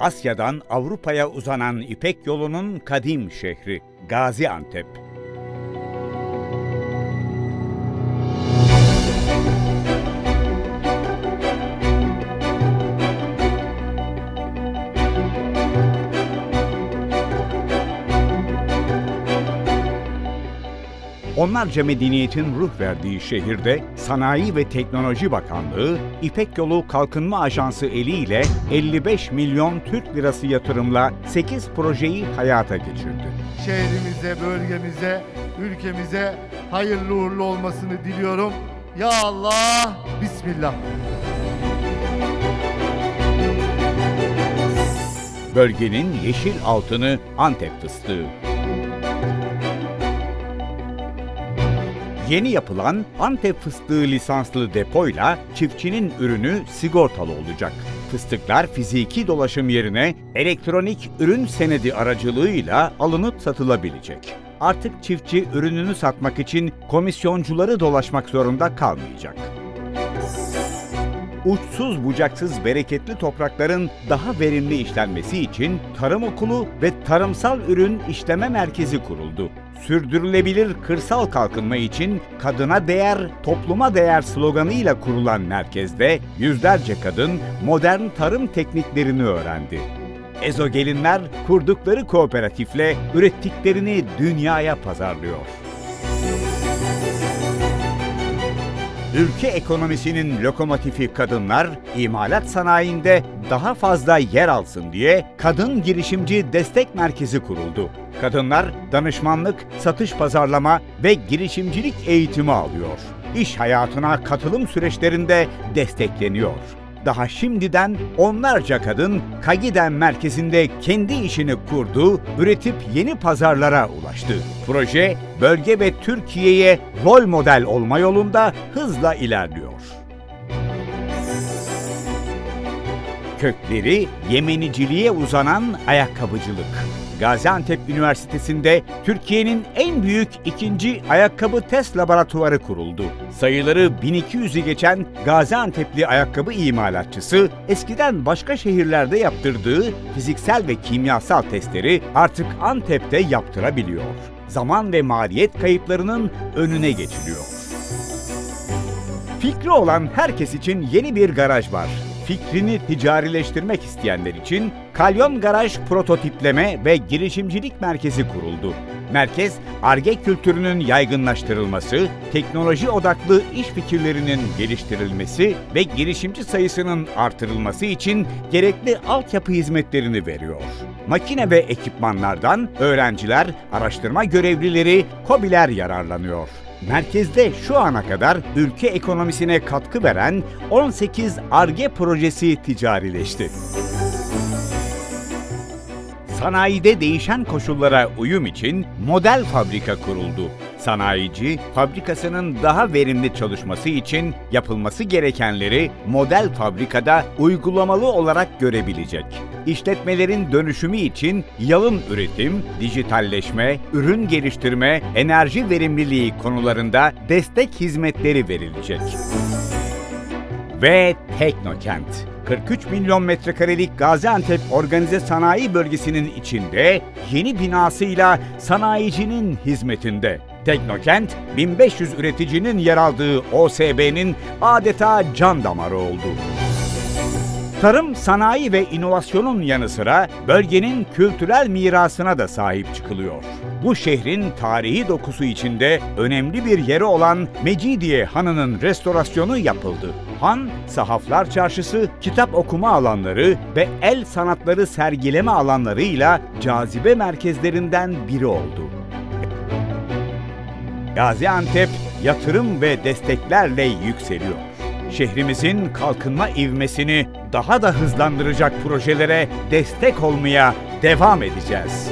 Asya'dan Avrupa'ya uzanan İpek yolunun kadim şehri Gaziantep. Onlarca medeniyetin ruh verdiği şehirde Sanayi ve Teknoloji Bakanlığı, İpek Yolu Kalkınma Ajansı eliyle 55 milyon Türk lirası yatırımla 8 projeyi hayata geçirdi. şehrimize, bölgemize, ülkemize hayırlı uğurlu olmasını diliyorum. Ya Allah, Bismillah. Bölgenin yeşil altını Antep fıstığı. Yeni yapılan Antep fıstığı lisanslı depoyla çiftçinin ürünü sigortalı olacak. Fıstıklar fiziki dolaşım yerine elektronik ürün senedi aracılığıyla alınıp satılabilecek. Artık çiftçi ürününü satmak için komisyoncuları dolaşmak zorunda kalmayacak uçsuz bucaksız bereketli toprakların daha verimli işlenmesi için Tarım Okulu ve Tarımsal Ürün İşleme Merkezi kuruldu. Sürdürülebilir kırsal kalkınma için kadına değer, topluma değer sloganıyla kurulan merkezde yüzlerce kadın modern tarım tekniklerini öğrendi. Ezogelinler kurdukları kooperatifle ürettiklerini dünyaya pazarlıyor. Ülke ekonomisinin lokomotifi kadınlar, imalat sanayinde daha fazla yer alsın diye Kadın Girişimci Destek Merkezi kuruldu. Kadınlar danışmanlık, satış pazarlama ve girişimcilik eğitimi alıyor. İş hayatına katılım süreçlerinde destekleniyor. Daha şimdiden onlarca kadın Kagiden merkezinde kendi işini kurdu, üretip yeni pazarlara ulaştı. Proje bölge ve Türkiye'ye rol model olma yolunda hızla ilerliyor. Kökleri Yemeniciliğe uzanan ayakkabıcılık. Gaziantep Üniversitesi'nde Türkiye'nin en büyük ikinci ayakkabı test laboratuvarı kuruldu. Sayıları 1200'ü geçen Gaziantep'li ayakkabı imalatçısı eskiden başka şehirlerde yaptırdığı fiziksel ve kimyasal testleri artık Antep'te yaptırabiliyor. Zaman ve maliyet kayıplarının önüne geçiliyor. Fikri olan herkes için yeni bir garaj var. Fikrini ticarileştirmek isteyenler için Kalyon Garaj Prototipleme ve Girişimcilik Merkezi kuruldu. Merkez, ARGE kültürünün yaygınlaştırılması, teknoloji odaklı iş fikirlerinin geliştirilmesi ve girişimci sayısının artırılması için gerekli altyapı hizmetlerini veriyor. Makine ve ekipmanlardan öğrenciler, araştırma görevlileri, KOBİ'ler yararlanıyor. Merkezde şu ana kadar ülke ekonomisine katkı veren 18 ARGE projesi ticarileşti. Sanayide değişen koşullara uyum için model fabrika kuruldu. Sanayici, fabrikasının daha verimli çalışması için yapılması gerekenleri model fabrikada uygulamalı olarak görebilecek. İşletmelerin dönüşümü için yalın üretim, dijitalleşme, ürün geliştirme, enerji verimliliği konularında destek hizmetleri verilecek ve Teknokent. 43 milyon metrekarelik Gaziantep Organize Sanayi Bölgesi'nin içinde yeni binasıyla sanayicinin hizmetinde. Teknokent, 1500 üreticinin yer aldığı OSB'nin adeta can damarı oldu. Tarım, sanayi ve inovasyonun yanı sıra bölgenin kültürel mirasına da sahip çıkılıyor. Bu şehrin tarihi dokusu içinde önemli bir yeri olan Mecidiye Hanı'nın restorasyonu yapıldı. Han, sahaflar çarşısı, kitap okuma alanları ve el sanatları sergileme alanlarıyla cazibe merkezlerinden biri oldu. Gaziantep yatırım ve desteklerle yükseliyor. Şehrimizin kalkınma ivmesini daha da hızlandıracak projelere destek olmaya devam edeceğiz.